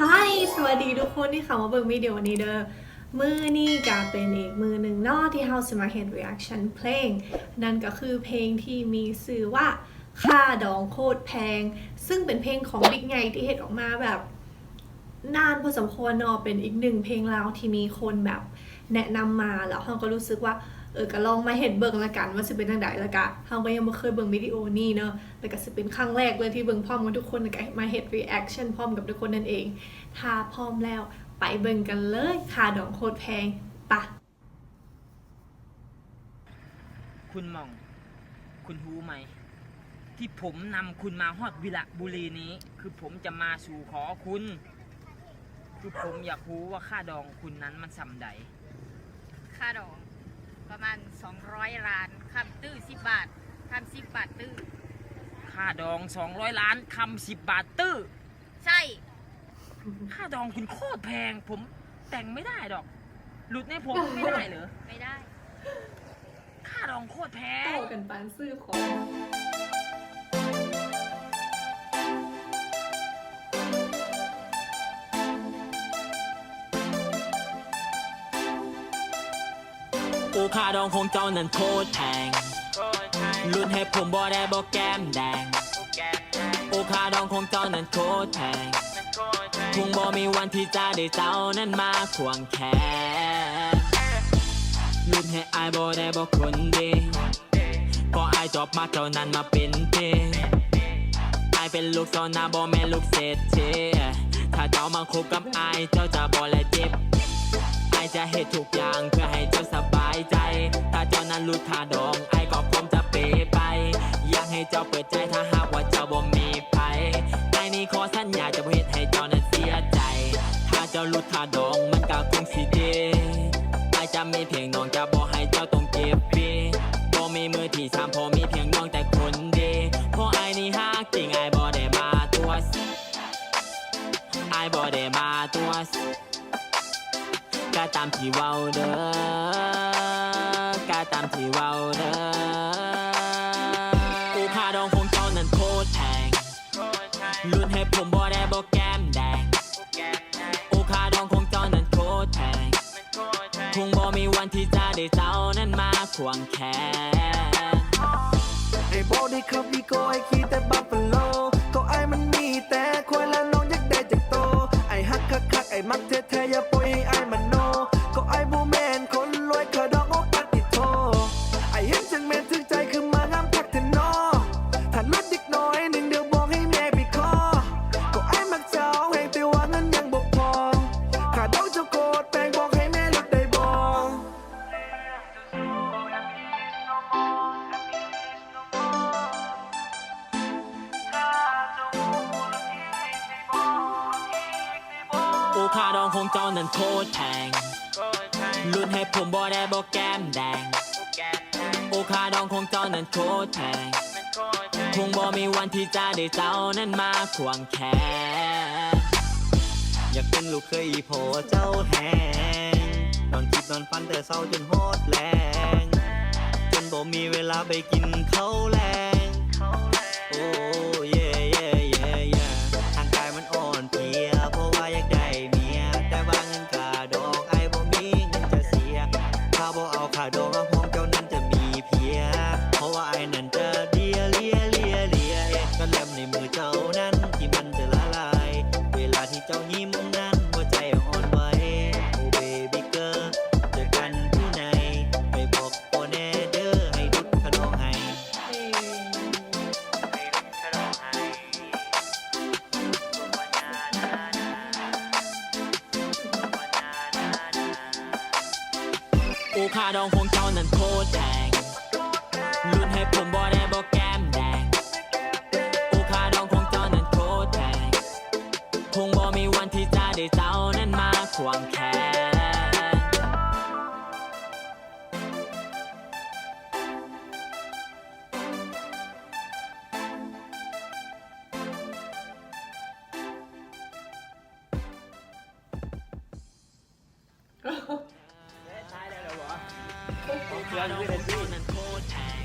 Hi สวัสดีทุกคนที่เข้ามาเบิ่งวิดีโอนี้เด้อมือนี่ก็เป็นอีกมือหนึ่งนอกที่เฮาจะมาเห็น reaction เพลง นั่นก็คือเพลงที่มีชื่อว่าค่าดองโคตรแพง ซึ่งเป็นเพลงของบิ๊กไงที่เห็นออกมาแบบนานพอสมควรเนาะเป็นอีกหนึ่งเพลงลาวที่มีคนแบบแนะนำมาแล้วเราก็รู้สึกว่า เออก็ลองมาเห็นเบิ่งละกันว่าจะเป็นทางใดละกะเราก็ยังไม่เคยเบิ่งวิดีโอนี้เนาะแล้วก็จะเป็นครั้งแรกเลยที่เบิ่งพร้อมกันทุกคนแล้วก็มาเห็น reaction พร้อมกับทุกคนนั่นเอง ถ้าพร้อมแล้วไปเบิ่งกันเลยค่าดองโคตรแพงปะคุณหมอง คุณรู้ไหม ที่ผมนำคุณมาฮอดวิระบุรีนี้ คือผมจะมาสู่ขอคุณ คือผมอยากรู้ว่าค่าดองคุณนั้นมันสำใด ค่าดอง ประมาณ 200ล้านคำตื้อ10 บาทคำ10 บาทตื้อ ค่าดอง 200 ล้านคำสิบบาทตื้อ ใช่ ค่าดองคุณโคตรแพง ผมแต่งไม่ได้ดอก หลุดในผมไม่ได้เหรอ ไม่ได้ ค่าดองโคตรแพงเต้ากันปานซื้อของ ค่าดองของเจ้านั้นโทษแทงรุ่นให้ผมบ่ได้บ่แก้มแดงโอค่าดองของเจ้านั้นโทษแทงคงบ่มีวันที่จะได้เจ้านั้นมาควงแขนรุ่นให้อายบ่ได้บ่คนดีก็อายจอบมาเจ้านั้นมาเป็นเพอายเป็นลูกสานาบ่แม่ลูกเศรษฐีถ้าเจ้ามาคบกับอายเจ้าจะบ่และเจ็บอายจะเหตุทุกอย่างเพื่อให้เจ้าสบายใจถ้าเจ้านั้นรู้ค่าดองไอายก็พร้อมจะเปไป อยากให้เจ้าเปิดใจถ้าหากว่าเจ้าบ่มีไผไอายนี่ขอสัญญาจะบ่เฮ็ดให้เจ้านั้นเสียใจ ถ้าเจ้ารู้ค่าดองมันก็คงสิดีไอายจะมีเพียงน้องจะบ่ให้เจ้าต้องเก็บปีบ่มีมือที่สามพอมีเพียงน้องแต่คนดีเพราะไอายนี่ฮักจริงไอายบ่ได้มาตัวไอายบ่ได้มาตัวก็ตามที่เว้าเด้อ ตามที่เว้าเด้ออูค่าดองของเจ้านั้นโคตรแพงรุ่นให้ผมบ่ได้บ่แก้มแดงอูค่าดองของเจ้านั้นโคตรแพงคงบ่มีวันที่จะได้เจ้านั้นมาควงแขนไอ้บอดี้ครับวีโก้ไอ้ขี่แต่บัฟฟโลก็ไอ้มันมีแต่ควายและน้องอยากได้จากโตไอ้ฮักคักคักไอ้มักแท้ อูค่าดองของเจ้านั้นโคตรแพงรุ่นให้ผมบ่ได้บ่แก้มแดง โอคาดองของเจ้านั้นโคตรแพงคงบ่มีวันที่จะได้เจ้านั้นมาควงแขนอยากเป็นลูกเคยอีโพเจ้าแหงนอนคิดนอนฝันแต่เศร้าจนโหดแรงจนบ่มีเวลาไปกินข้าวแรงโอ้ย เจ้ายิ้มนั้นหัวใจอ่อนไหวโอ้เบบี้เกอร์เจอกันที่ไหนไปบอกโอแน่เด้อให้ดุดขนองให้อูคาดองของเจ้านั้นโคตรแพงรุ่นให้ผมบ่ได้ บ่มีวันที่จะได้เจ้านั้นมาควงแขนอูคาดองของเจ้านั้นโคตรแพง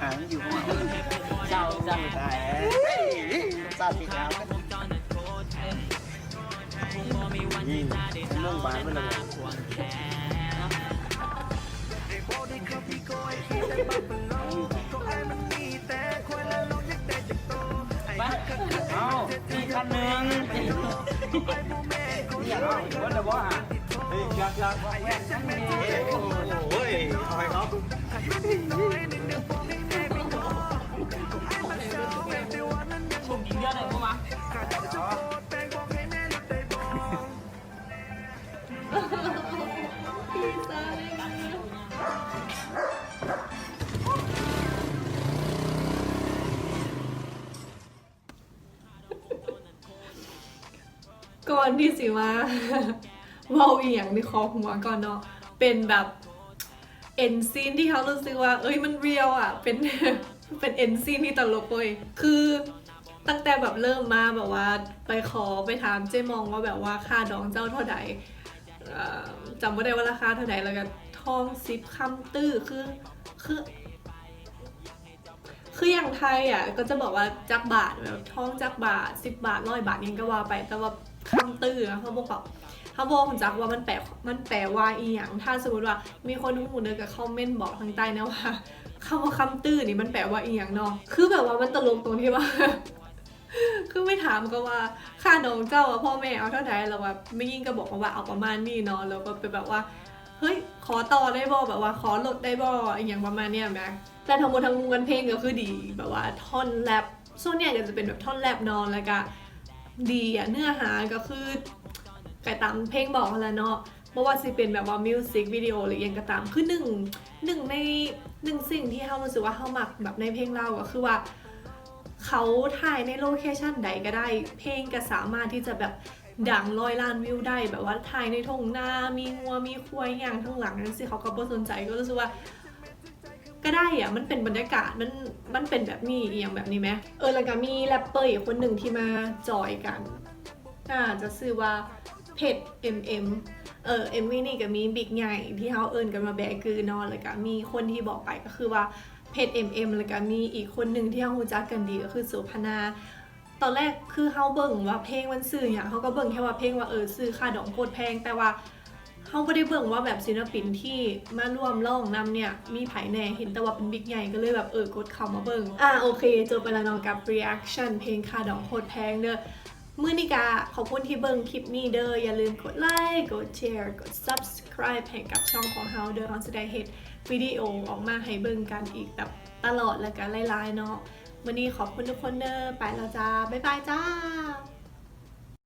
หางอยู่ข้างหลังรุ่นให้ผมบ่ได้บ่แก้มแดงซาติดแล้ว ที่จะได้เล่าและมาควงเอาอีกคันหนึ่งอยากเอาอีกคนเดียวบ่ะเฮ้ยอยากอยากแหวน ก่อนที่สิมาเว้าอีหยังในคอหัวก่อนเนาะเป็นแบบเอ็นซีนที่เขารู้สึกว่า เอ้ยมันเรียวอะ เป็นเป็นเอ็นซีนที่ตลกเลยคือตั้งแต่แบบเริ่มมาแบบว่าไปขอไปถามเจ๊มองว่าแบบว่าค่าดองเจ้าเท่าไหร่จำไม่ได้ว่าราคาเท่าไหร่แล้วก็ทองซิปคำตื้อคือคือ คืออย่างไทยอะก็จะบอกว่าจักบาทแบบทองจักบาทสิบบาทร้อยบาทยังก็ว่าไปแต่ว่า คำตื้ออะเขาบอกเขาบอกผมจักว่ามันแปลมันแปลว่าอีหยังถ้าสมมติว่ามีคนหูเดินกับคอมเมนต์บอกทางใต้นะว่าคำว่าคำตื้อนี่มันแปลว่าอีหยังเนาะคือแบบว่ามันตลกตรงที่ว่าคือไม่ถามก็ว่าค่าน้องเจ้าอะพ่อแม่เอาเท่าไหร่แล้วแบบไม่ยิ่งก็บอกมาว่าเอาประมาณนี้เนาะแล้วก็เป็นแบบว่าเฮ้ยขอต่อได้บ่แบบว่าขอลดได้บ่อหย่างประมาณเนี้ยแม็กแต่ทั้งหมดทั้งมวลเพลงก็คือดีแบบว่าท่อนแรปส่วนใหญ่ก็จะเป็นแบบท่อนแรปนอนแล้วก็ ดีอะเนื้อหาก็คือไก่ตามเพลงบอกแล้วเนาะเพราะว่าสิเป็นแบบว่ามิวสิกวิดีโอหรือยังก็ตามคือหนึ่งหนึ่งในหนึ่งสิ่งที่เขารู้สึกว่าเขาหมักแบบในเพลงเราก็คือว่าเขาถ่ายในโลเคชันใดก็ได้ เพลงก็สามารถที่จะแบบดังร้อยล้านวิวได้แบบว่าถ่ายในทงนามีงัวมีควายอย่างทั้งหลังนั่นสิเขาก็บ่สนใจก็รู้สึกว่า ก็ได้อะมันเป็นบรรยากาศมันมันเป็นแบบนี้อย่างแบบนี้ไหมเออแล้วก็มีแรปเปอร์อีกคนหนึ่งที่มาจอยกันอ่าจะชื่อว่าเพจ MM เออเอ็มวีนี่ก็มีบิ๊กใหญ่ที่เขาเอิญกันมาแบกคือนอนแล้วก็มีคนที่บอกไปก็คือว่าเพจ MM แล้วก็มีอีกคนหนึ่งที่เขารู้จักกันดีก็คือโสพนาตอนแรกคือเขาเบิ่งว่าเพลงมันซื้ออย่างเขาก็เบิ่งแค่ว่าเพลงว่าเออซื้อค่าดอกโคตรแพงแต่ว่า เขาไม่ได้เบิ่งว่าแบบศิลปินที่มาร่วมร้องนำเนี่ย มีไผแน่เห็นแต่ว่าเป็นบิ๊กใหญ่ก็เลยแบบเออกดเข้ามาเบิ่งอะโอเคจบไปแล้วเนาะกับ reaction เพลงคาดอกโคตรแพงเด้อมื่อนิกาขอบคุณที่เบิ่งคลิปนี้เด้ออย่าลืมกดไลค์กดแชร์กด subscribe ให้กับช่องของเฮาเด้อเราจะได้เห็นวิดีโอออกมาให้เบิ่งกันอีกแบบตลอดและกันหลายๆเนาะวันนี้ขอบคุณทุกคนเด้อไปแล้วจ้า บ๊ายบายจ้า